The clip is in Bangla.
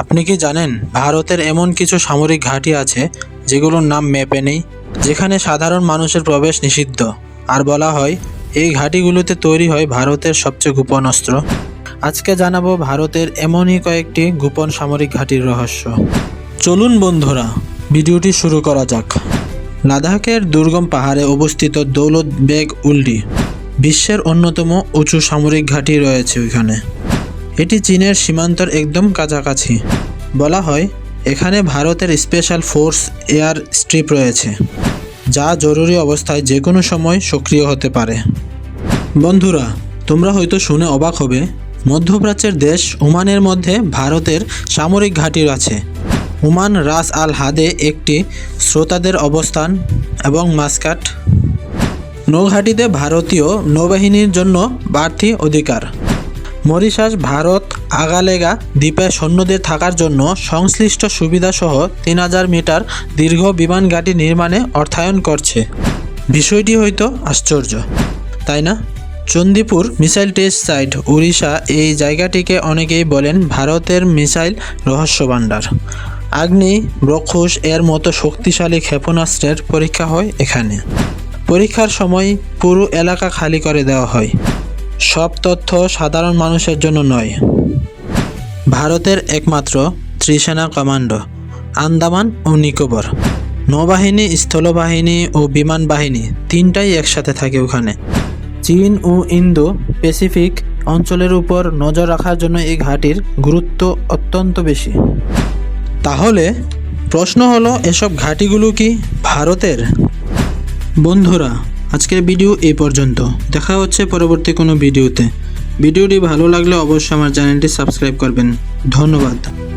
আপনি কি জানেন, ভারতের এমন কিছু সামরিক ঘাঁটি আছে, যেগুলোর নাম ম্যাপে নেই, যেখানে সাধারণ মানুষের প্রবেশ নিষিদ্ধ? আর বলা হয়, এই ঘাঁটিগুলোতে তৈরি হয় ভারতের সবচেয়ে গোপন অস্ত্র। আজকে জানাব ভারতের এমনই কয়েকটি গোপন সামরিক ঘাঁটির রহস্য। চলুন বন্ধুরা, ভিডিওটি শুরু করা যাক। লাদাখের দুর্গম পাহাড়ে অবস্থিত দৌলত বেগ উল্ডি বিশ্বের অন্যতম উঁচু সামরিক ঘাঁটি রয়েছে ওইখানে। এটি চীনের সীমান্তর একদম কাছাকাছি। বলা হয়, এখানে ভারতের স্পেশাল ফোর্স এয়ার স্ট্রিপ রয়েছে, যা জরুরি অবস্থায় যে কোনো সময় সক্রিয় হতে পারে। বন্ধুরা, তোমরা হয়তো শুনে অবাক হবে, মধ্যপ্রাচ্যের দেশ ওমানের মধ্যে ভারতের সামরিক ঘাঁটি আছে। ওমান রাস আল হাদে একটি শ্রোতাদের অবস্থান এবং মাস্কাট। নৌঘাটিতে ভারতীয় নৌবাহিনীর জন্য বাড়তি অধিকার। মরিশাস, ভারত, আগালেগা দ্বীপে সৈন্যদের থাকার জন্য সংশ্লিষ্ট সুবিধাসহ তিন হাজার মিটার দীর্ঘ বিমান ঘাঁটি নির্মাণে অর্থায়ন করছে। বিষয়টি হয়তো আশ্চর্য, তাই না? Chandipur missile test site, Orissa এই জায়গাটিকে অনেকেই বলেন ভারতের মিসাইল রহস্য ভাণ্ডার। আগ্নেয় ব্রক্ষুস এর মতো শক্তিশালী ক্ষেপণাস্ত্রের পরীক্ষা হয় এখানে। পরীক্ষার সময় পুরো এলাকা খালি করে দেওয়া হয়। সব তথ্য সাধারণ মানুষের জন্য নয়। ভারতের একমাত্র ত্রিসেনা কমান্ডো, আন্দামান ও নিকোবর। নৌবাহিনী, স্থলবাহিনী ও বিমান বাহিনী তিনটাই একসাথে থাকে ওখানে। চীন ও ইন্দো প্যাসিফিক অঞ্চলের উপর নজর রাখার জন্য এই ঘাটির গুরুত্ব অত্যন্ত বেশি। তাহলে প্রশ্ন হলো, এসব ঘাটিগুলো কি ভারতের? বন্ধুরা আজকের ভিডিও এই পর্যন্ত। দেখা হচ্ছে পরবর্তী কোনো ভিডিওতে। ভিডিওটি ভালো লাগলে অবশ্যই আমার চ্যানেলটি সাবস্ক্রাইব করবেন। ধন্যবাদ।